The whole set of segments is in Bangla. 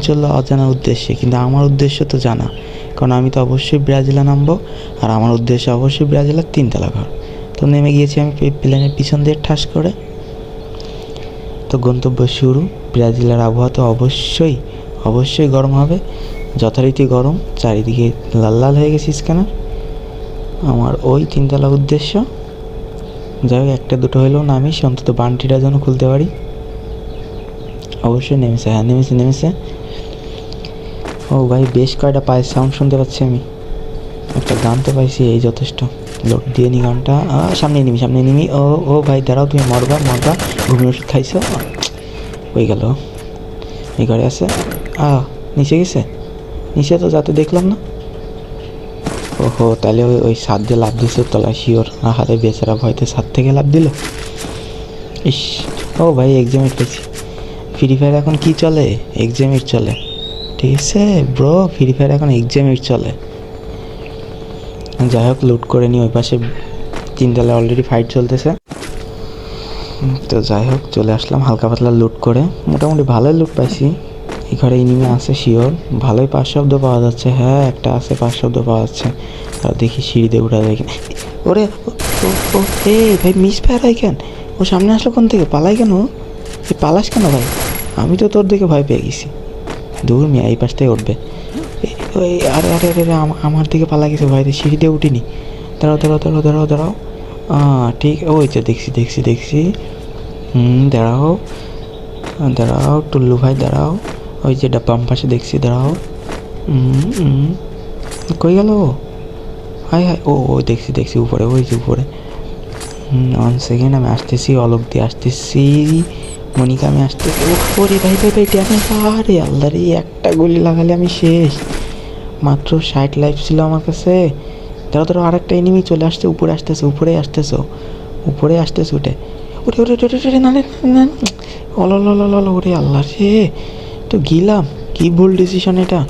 চলল অজানা উদ্দেশ্যে, কিন্তু আমার উদ্দেশ্য তো জানা। কারণ আমি তো অবশ্যই ব্রাজিলে নামবো, আর আমার উদ্দেশ্য অবশ্যই ব্রাজিলের তিনতলা ঘর। তো নেমে গিয়েছি আমি প্লেনের পিছন দিয়ে ঠাস করে। তো গন্তব্য শুরু। ব্রাজিলের আবহাওয়া তো অবশ্যই অবশ্যই গরম হবে। যথারীতি গরম, চারিদিকে লাল লাল হয়ে গেছে স্ক্যানার। আমার ওই তিনতলা উদ্দেশ্য। যাই হোক, একটা দুটো হলেও নামিস অন্তত বান্টিটা যেন খুলতে পারি। অবশ্যই নেমেছে হ্যাঁ নেমেছে নেমেছে। ও ভাই, বেশ কয়টা পায়ের সাউন্ড শুনতে পাচ্ছি আমি। একটা গান তো পাইছি, এই যথেষ্ট। লোড দিয়ে নি গানটা। সামনে নিবি সামনে নিবি। ও ও ভাই, দাঁড়াও, তুমি মরবা মরবা। ঘুমিয়ে ওষুধ খাইছো? হয়ে গেল। এই ঘরে আছে? আ, নিচে গেছে? নিচে তো যাতে দেখলাম না। ওহো তাহলে ওই ওই সাত দিয়ে লাভ দিছে তলায়, শিওর। আহারে বেচারা ভয়তে সাত থেকে লাভ দিল। ইস, ও ভাই এক্সামিট পেয়েছি ফ্রি ফায়ার এখন কি চলে? এক্সামিট চলে। ঠিক আছে ব্রো ফ্রি ফায়ার এখন এক্সামিট চলে। যাই হোক লুট করে নি ওই পাশে তিনতলা অলরেডি ফাইট চলতেছে। তো যাই হোক, চলে আসলাম হালকা পাতলা লুট করে। মোটামুটি ভালোই লুট পাইছি। এই ঘরে ইনিমে আছে শিওর ভালোই পাঁচ শব্দ পাওয়া যাচ্ছে। হ্যাঁ একটা আছে, পাঁচ শব্দ পাওয়া যাচ্ছে। আর দেখি সিঁড়িতে উঠা দেখি ওরে, ও এ, ভাই মিস ফায়ার হয় কেন? ও সামনে আসলো কোন থেকে? পালাই কেন? পালাস কেন ভাই? আমি তো তোর দিকে ভয় পেয়ে গেছি। দূর মিয়া এই পাশ থেকে উঠবে। ওই আরে আরে আরে আমার দিকে পালা গেছে ভাই সিঁড়ি দিয়ে উঠিনি। দাঁড়াও দাঁড়াও দাঁড়াও দাঁড়াও দাঁড়াও। ঠিক, ওই তো দেখছি দেখছি দেখছি। হুম, দাঁড়াও। দাঁড়াও, টুল্লু ভাই, দাঁড়াও। ওই যে ডাব্বাম পাশে দেখছি, দাঁড়াও। কই গেল? হাই হাই ও ও, দেখছি দেখছি, উপরে, ওই যে উপরে। ওয়ান সেকেন্ড আমি আসতেছি, অলোক দিয়ে আসতেছি। মনিকা আমি আসতেছি ও ওরে ভাই ভাই ভাই ড্যামেজ আরে আল্লাহ রে একটা গুলি লাগালে আমি শেষ। মাত্র ষাট লাইফ ছিল আমার কাছে। ধরো ধরো আরেকটা এনিমি চলে আসছে উপরে আসতেছে উপরে আসতেছো উপরে আসতেছে উঠে। ওরে ওরে ওরে ওরে, না অল ওরে আল্লাহ রে। তো গিলাম কি ভুল ডিসিশন এটা?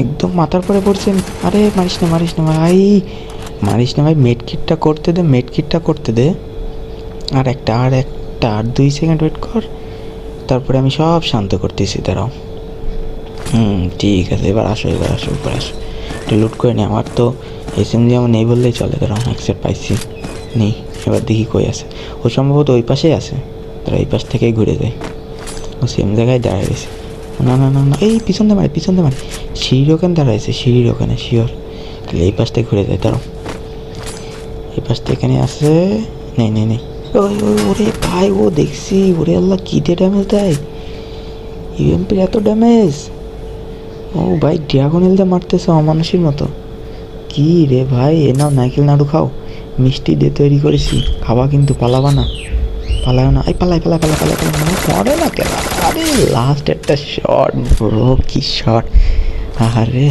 একদম মাথার পরে পড়ছে আরে মারিস না মারিস না ভাই। মারিস না ভাই মেড কিটটা করতে দে মেড কিটটা করতে দে। আর একটা আর একটা আর দুই সেকেন্ড ওয়েট কর। তারপরে আমি সব শান্ত করতেছি, দাঁড়াও। হুম, ঠিক আছে, এবার আসো এবার আসো এবার আসো। একটু লুট করে নি, আমার তো এস এম জি আমার নেই বললেই চলে, দাঁড়াও অ্যাকসেপ্ট পাইছি। নেই, এবার দেখি কই আছে। ও সম্ভবত ওই পাশেই আছে। তারা এই পাশ থেকেই ঘুরে যায়। ও সেম জায়গায় দাঁড়ায় গেছে না না না না, এই পিছন দিয়ে মারে, পিছন দিয়ে মারে। সিঁড়ির ওখানে দাঁড়াইছে সিঁড়ির ওখানে শিওর তাহলে এই পাশ থেকে ঘুরে যায়, দাঁড়াও। এই পাশ থেকে এখানে আছে নেই নেই নেই। ওরে ভাই, ও দেখছি, ওরে আল্লাহ, কী দিয়ে ড্যামেজ দেয়? ইউএমপির এত ড্যামেজ ও ভাই ড্রাগন এলদা মারতেছে অমানুষের মতো। কি রে ভাই, এ নাও নাইকেল নাড়ু খাও। মিষ্টি দিয়ে তৈরি করেছি, খাওয়া কিন্তু পালাবা না। পালায় না। এই পালাই পালাই পালাই পালাই পালাই মানে পড়ে না কেন? আরে লাস্ট একটা শট ব্রো কি শট আরে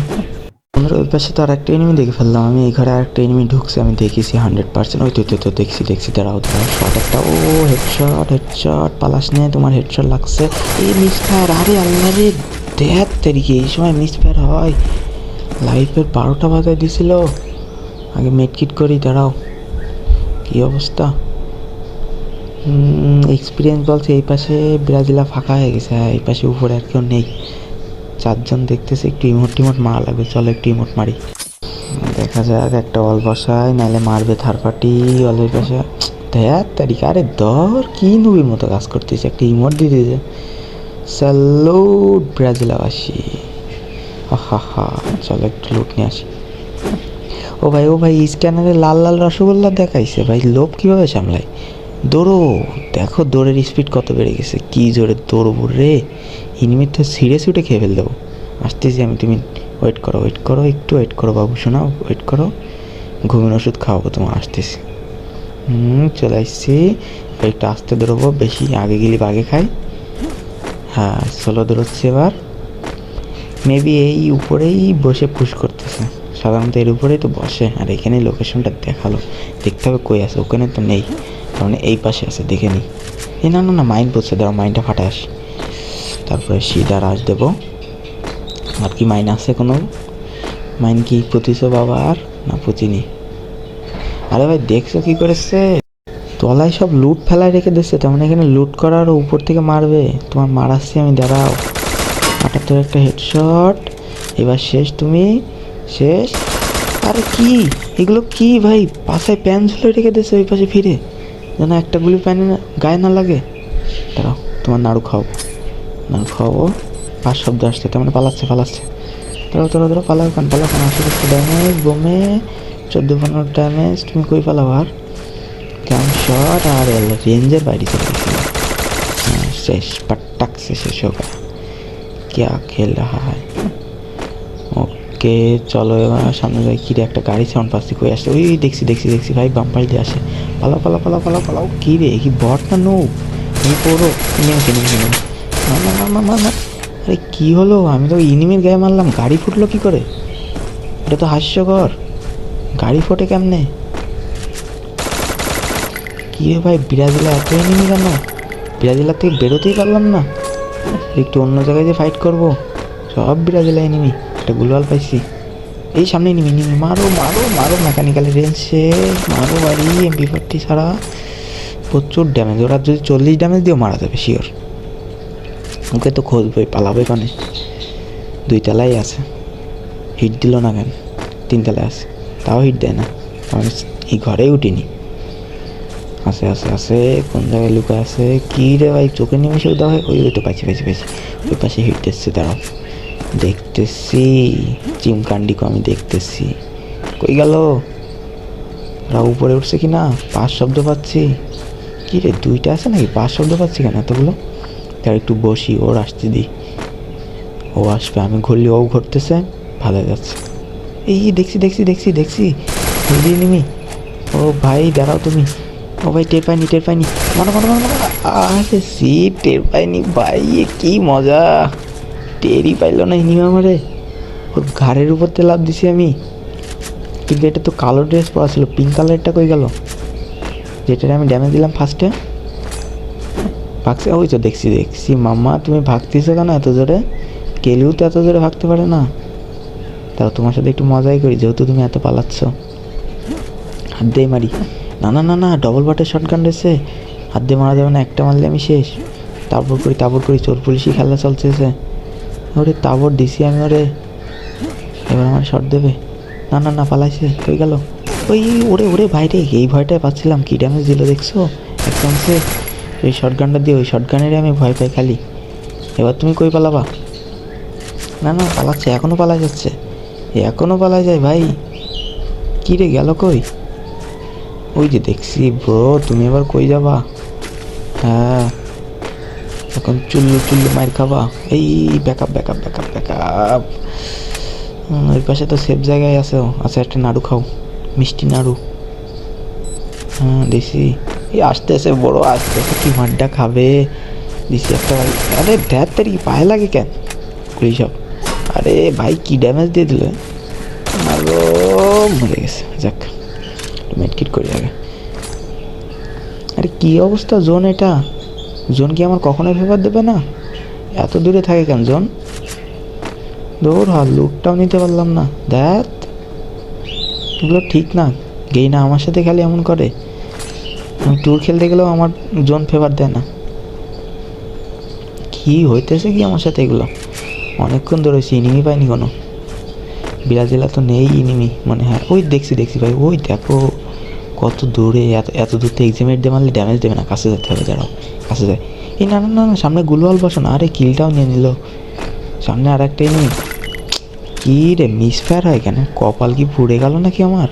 আমরা ওই পাশে তো আর একটা এনিমি দেখে ফেললাম। আমি এই ঘরে আরেকটা এনিমি ঢুকছে, আমি দেখেছি হান্ড্রেড পার্সেন্ট ওই তো তো দেখছি দেখছি, দাঁড়াও দাঁড়াও শট একটা। ও হেডশট হেডশট পালাস নে, তোমার হেডশট লাগছে। এই মিস ফায়ার আরে আল্লাহ রে দেখ তেরিকে, এই সময় মিস ফায়ার হয় লাইফের বারোটা বাজায় দিছিল। আগে মেডকিট করি, দাঁড়াও। কি অবস্থা? এক্সপিরিয়েন্স বলছে, এই পাশে ব্রাজিলা ফাঁকা হয়ে গেছে, এই পাশে উপরে আর কেউ নেই। চারজন দেখতেছে, একটু ইমোট টিমোট মারা লাগবে। চলো একটু ইমোট মারি। দেখা যাক, একটা অল বসায়, নাহলে মারবে থার পার্টি অলের পাশে। ধ্যাত তারিখ আরে দর, কি নুবির মতো কাজ করতেছে, একটা ইমোট দিয়ে দিয়েছে। স্যালুট ব্রাজিলাবাসী হা হা চলো একটু লুট নিয়ে আসি। ও ভাই ও ভাই স্ক্যানারে লাল লাল রসগোল্লা দেখাইছে। ভাই, লোভ কীভাবে সামলায়? দৌড়ো। দেখো দৌড়ের স্পিড কত বেড়ে গেছে। কি জোরে দৌড়বো রে। ইনিমিট তো ছিঁড়ে ছুটে খেয়ে ফেল দেবো। আসতেছি আমি, তুমি ওয়েট করো ওয়েট করো, একটু ওয়েট করো বাবু, শোনাও ওয়েট করো। ঘুমের ওষুধ খাওয়াবো তোমার, আসতেছি। হুম, চলে আসছি। একটু আস্তে দৌড়বো, বেশি আগে গেলে বাগে খাই। হ্যাঁ সোলো দৌড়চ্ছে এবার। মেবি এই উপরেই বসে পুশ করতেছে। সাধারণত এর উপরেই তো বসে। আর এখানে লোকেশনটা দেখাল। দেখতে হবে কই আছে, ওখানে তো নেই। মানে এই পাশে আছে, দেখে নি। এই না না না মাইন্ড বলছে দাঁড়া মাইন্ডটা ফাটে আসি। তারপরে সিধা রাজ দেবো। আর কি মাইন আছে কোনো? মাইন কি পুঁতিছো বাবা আর? না পুঁতিনি আরে ভাই, দেখছ কি করেছে? তলায় সব লুট ফেলায় রেখে দিচ্ছে তেমন এখানে লুট করার উপর থেকে মারবে। তোমার মারাচ্ছি আমি, দাঁড়াও। আটাত্তর একটা হেডশট এবার শেষ তুমি, শেষ। আরে কি? এগুলো কি ভাই? পাশায় প্যান ঝুলে রেখে দিয়েছে, ওই পাশে ফিরে। যেন একটা গুলি প্যানে না- গায়ে না লাগে দাঁড়াও তোমার নাড়ু খাওয়াবো নাড়ু খাওয়াবো পাঁচ শব্দ আসছে তার মানে পালাচ্ছে পালাচ্ছে ধরো ধরো ধরো পালাও কান পালাও কান আশি করতে ড্যামেজ বোমে চোদ্দো পনেরো ড্যামেজ তুমি কই পালাও আর গান শট আর রেঞ্জের বাইরে চলে গেছিল हाँ, शेष पटक से शेष होगा क्या खेल रहा है ওকে চলো এবার সামনে যাই কিরে একটা গাড়ি সাউন্ড পাচ্ছি, কই আসছে? ওই দেখছি দেখছি দেখছি, ভাই বাম্পাই দিয়ে আসে। পালা পালা পালা পালা পালাও, কি রে, কি বট না নো তুমি পড়ো নেমে নেমে নেমে না না না না না না আরে কী হলো? আমি তো ইনিমির গায়ে মারলাম, গাড়ি ফুটলো কী করে? এটা তো হাস্যকর। গাড়ি ফোটে কেমনে? কী রে ভাই ব্রাজিলে এত এনিমি কেন? ব্রাজিলার থেকে বেরোতেই পারলাম না। একটু অন্য জায়গায় যে ফাইট করব, সব ব্রাজিলা এনিমি একটা গুলওয়াল পাইছি। এই সামনে এনিমি এনিমি মারো মারো মারো মেকানিক্যাল রেঞ্জ মারো বাড়ি এমপি ফোরটি ছাড়া। প্রচুর ড্যামেজ ওরা যদি চল্লিশ ড্যামেজ দিয়েও মারা যাবে শিওর ওকে তো খুঁজবই পালাবে কানে দুই তলায় আছে। হিট দিল না কেন? তিন তলায় আছে। তাও হিট দেয় না। আমি এই ঘরেই উঠিনি। আছে আছে আছে। কোন জায়গায় লুকা আছে? কী রে ভাই চোখে নিমেষে দেওয়া হয় ওই ওই তো পাইছি পাইছি পাইছি। ওই পাশে হিট দিচ্ছে, দাঁড়াও। দেখতেছি চিমকান্ডিকে আমি দেখতেছি। কই গেল? ওরা উপরে উঠছে কি না পাঁচ শব্দ পাচ্ছি। কি রে, দুইটা আছে নাকি? পাঁচ শব্দ পাচ্ছি কেন এতগুলো? তার একটু বসি, ওর আসতে দিই ও আসবে, আমি ঘুরলি, ও ঘুরতেছে, ভালো যাচ্ছে। এই দেখছি দেখছি দেখছি দেখছি। হলদি নিমি ও ভাই, দাঁড়াও তুমি। ও ভাই, টের পাইনি টের পাইনি। মানো মানো মানো। আরে সি টের পাইনি। ভাই কি মজা। টেরই পাইলো না ইনি আমারে। ওর ঘাড়ের উপর দিয়ে লাভ দিছি আমি। কিন্তু এটা তো কালো ড্রেস পরা ছিল পিঙ্ক কালারটা কই গেল? যেটার আমি ড্যামেজ দিলাম ফার্স্টে ভাগছে, ওই তো দেখছি দেখছি। মাম্মা, তুমি ভাগতেছো কেন এত জোরে? কেলিও তো এত জোরে ভাগতে পারে না। তাও তোমার সাথে একটু মজাই করি, যেহেতু তুমি এত পালাচ্ছ। হাত দিয়ে মারি। না না না না ডবল বাটের শর্ট রয়েছে। হাত দিয়ে মারা যাবে না, একটা মারলে আমি শেষ। তারপর করি তারপর করি, চোর পুলিশি খেলা চলতেছে। ওরে তাবর দিছি আমি ওরে। এবার আমার শট দেবে। না না না, পালাইছে কই গেল। ওই, ওরে ওরে বাইরে এই ভয়টায় পাচ্ছিলাম। কি ড্যামেজ দিল দেখছ? এক চান্সে এই শর্ট গানটা দিয়ে, ওই শর্ট গানেরই আমি ভয় পাই খালি। এবার তুমি কই পালাবা? না না, পালাচ্ছে এখনও পালা যাচ্ছে। এখনও পালা যায়, ভাই। কী রে, গেল কই? ওই যে দেখছি, ব্রো, তুমি এবার কই যাবা? হ্যাঁ। এখন চুল্লু চুল্লু মায়ের খাবা এই ব্যাকআপ ব্যাকআপ ব্যাকআপ ব্যাকআপ ওই পাশে তো সেফ জায়গায় আছে। আচ্ছা একটা নাড়ু খাও। মিষ্টি নাড়ু। হ্যাঁ দিছি এই আসতে আসে, বড় আসতে আসে, কি মাড্ডা খাবে? দিছি একটা ভাই। আরে ধ্যাত তারি পায়ে লাগে কেন? সব। আরে, ভাই, কি ড্যামেজ দিয়ে দিল? মারো মরে গেছে। যাক মেডকিট করি আগে। আরে, কি অবস্থা, জোন এটা? জোন কি আমার কখনোই ফেভার দেবে না? এত দূরে থাকে কেন জোন? দৌড় হাল লুকটাও নিতে পারলাম না। দেখ এগুলো ঠিক না। গেই না, আমার সাথে খালি এমন করে। আমি ট্যুর খেলতে গেলেও আমার জোন ফেভার দেয় না। কি হইতেছে কি আমার সাথে এগুলো? অনেকক্ষণ ধরে হয়েছে ইনিমি পাইনি কোনো। ব্রাজিলা তো নেই ইনিমি মনে হয়। ওই দেখছি দেখছি ভাই, ওই দেখো। কত দূরে, এত এত দূর থেকে এক্সামেট দিয়ে মারলে ড্যামেজ দেবে না, কাছে যেতে হবে, দাঁড়াও, কাছে যায় এই না না না সামনে গুলওয়াল বসো না, আরে কিলটাও নিয়ে নিল। সামনে আর একটা এনিমি কী রে মিস ফায়ার হয় কেন? কপাল কি পুড়ে গেল নাকি আমার?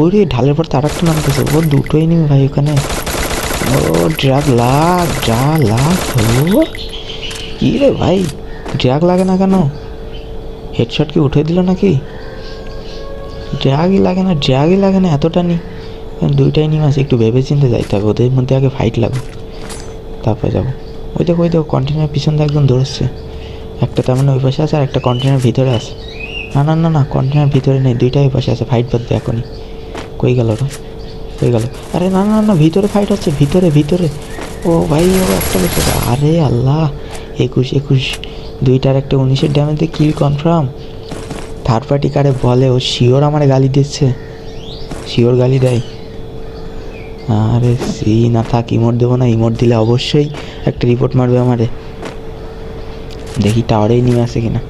ওই রে ঢালের পর তার একটা নামতেছে, ও দুটোই এনিমি ভাই ওখানে। ও ড্রাগ লাগ ড্রা লাগ কি রে ভাই ড্রাগ লাগে না কেন? হেডশট কি উঠে দিল নাকি? ড্রাগই লাগে না ড্রাগই লাগে না, এতটা নি দুইটাই নিয়ে আছে, একটু ভেবে চিন্তে যাইতে হবে, ওদের মধ্যে আগে ফাইট লাগবে। তারপরে যাব। ওই দেখো ওই দেখো কন্টেনার পিছন দিয়ে একদম দৌড়চ্ছে। একটা তার মানে ওই পাশে আছে আর একটা কন্টেনার ভিতরে আছে। না না না না কন্টেনার ভিতরে নেই, দুইটাই ওই পাশে আছে ফাইট বাদ এখনই। কই গেল ওরা কই গেল? আরে না না না, ভিতরে ফাইট হচ্ছে, ভিতরে ভিতরে। ও ভাই, ও একটা বেশি আরে আল্লাহ, একুশ একুশ, দুইটার একটা উনিশের damage kill confirm third party কারে বলে, ও শিওর আমার গালি দিচ্ছে। শিওর গালি দেয়। আরে সি, না থাক, ইমোট দেবো না, ইমোট দিলে অবশ্যই একটা রিপোর্ট মারবে আমারে। দেখি টাওয়ারে নেমে আসে কিনা।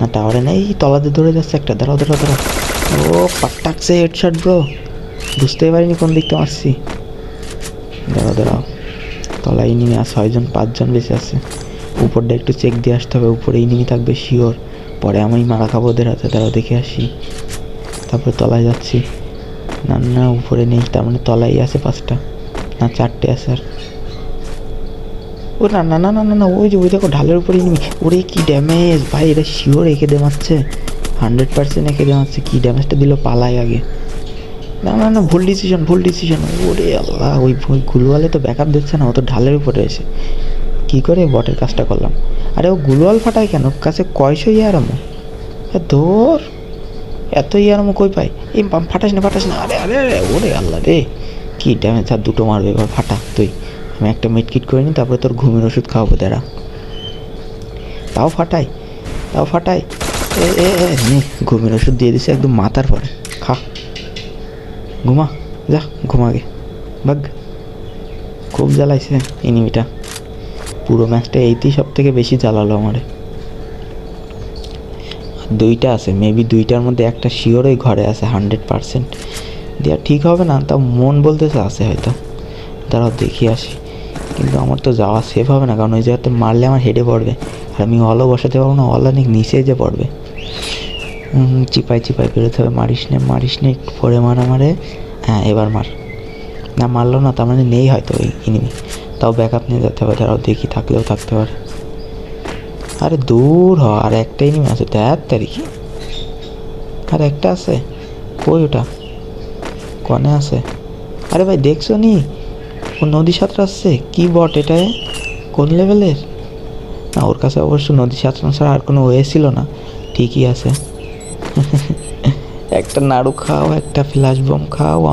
না টাওয়ারে নেই, তলাতে ধরে যাচ্ছে একটা, দাঁড়াও দাঁড়াও দাঁড়াও। ও পাট্টাকছে হেডশট ব্রো বুঝতেই পারিনি কোন দিকটা মারছি দাঁড়াও দাঁড়াও। তলায় নেমে আছে, ছয়জন, পাঁচজন বেঁচে আছে। উপরটা একটু চেক দিয়ে আসতে হবে, উপরে ইনিমি থাকবে শিওর পরে আমি মারা খাব ওদের হাতে, দাঁড়াও, দেখে আসি। তারপরে তলায় যাচ্ছি। না না, উপরে নেই, তার মানে তলাই আছে পাঁচটা। না, চারটে আছে আর। ও, না না না না না না, ওই যে, ওই দেখো, ঢালের উপরে নিবি ওরে, কি ড্যামেজ ভাই, এটা শিওর এঁকে দে মারছে হান্ড্রেড পার্সেন্ট এঁকে দে মারছে কি ড্যামেজটা দিল পালায় আগে। না না না, ভুল ডিসিশন ভুল ডিসিশন ওরে আল্লাহ, ওই ওই গুলওয়ালে তো ব্যাকআপ দিচ্ছে না, ও তো ঢালের উপরে এসে। কী করে বটের কাজটা করলাম? আরে, ও গুলওয়াল ফাটায় কেন? কাছে কয়শো ইয়ারামো তোর এত ইয়ারামো কই পাই? এই ফাটাস না ফাটাস না। আরে আরে আরে ওরে আল্লাহ রে। কি ড্যামেজ আর দুটো মারবে, এবার ফাটা তুই। আমি একটা মিটকিট করে নিই, তারপরে তোর ঘুমের ওষুধ খাওয়াবো, দাঁড়া। তাও ফাটাই তাও ফাটাই। এ এ এ, নে, ঘুমের ওষুধ দিয়ে দিছে, একদম মাথার পরে। খা। ঘুমা, যা ঘুমাগে ভাগ। খুব জ্বালাইছে এনিমিটা পুরো ম্যাচটা এইতেই সব থেকে বেশি জ্বালালো আমারে। দুইটা আছে মেবি দুইটার মধ্যে একটা শিওরই ঘরে আছে হান্ড্রেড পারসেন্ট দেওয়া ঠিক হবে না, তাও মন বলতেছে আছে হয়তো। তারাও দেখি আসি। কিন্তু আমার তো যাওয়া সেফ হবে না, কারণ ওই জায়গাতে মারলে আমার হেডে পড়বে। আর আমি অলও বসাতে পারব না অল অনেক নিচে যে পড়বে। চিপাই চিপাই, বেরোতে হবে। মারিস নে মারিস নে, একটু পরে মার আমারে হ্যাঁ এবার মার। না, মারলো না, তার মানে নেই হয়তো ওই ইনিমি তাও ব্যাক আপ নিয়ে যেতে হবে তারাও দেখি, থাকলেও থাকতে পারে। আরে দূর হ, আর একটা ইনিমি আছে, দেখ তারিখে আর একটা আছে, কই ওটা? কনে আছে। আরে ভাই, দেখছ নি? ও নদী সাঁতরাচ্ছে, কি বট এটা কোন লেভেলের না, ওর কাছে অবশ্য নদী সাঁতরানো ছাড়া আর কোনো ওয়ে ছিল না। ঠিকই আছে। একটা নাড়ু খাও, একটা ফ্ল্যাশ বম খাও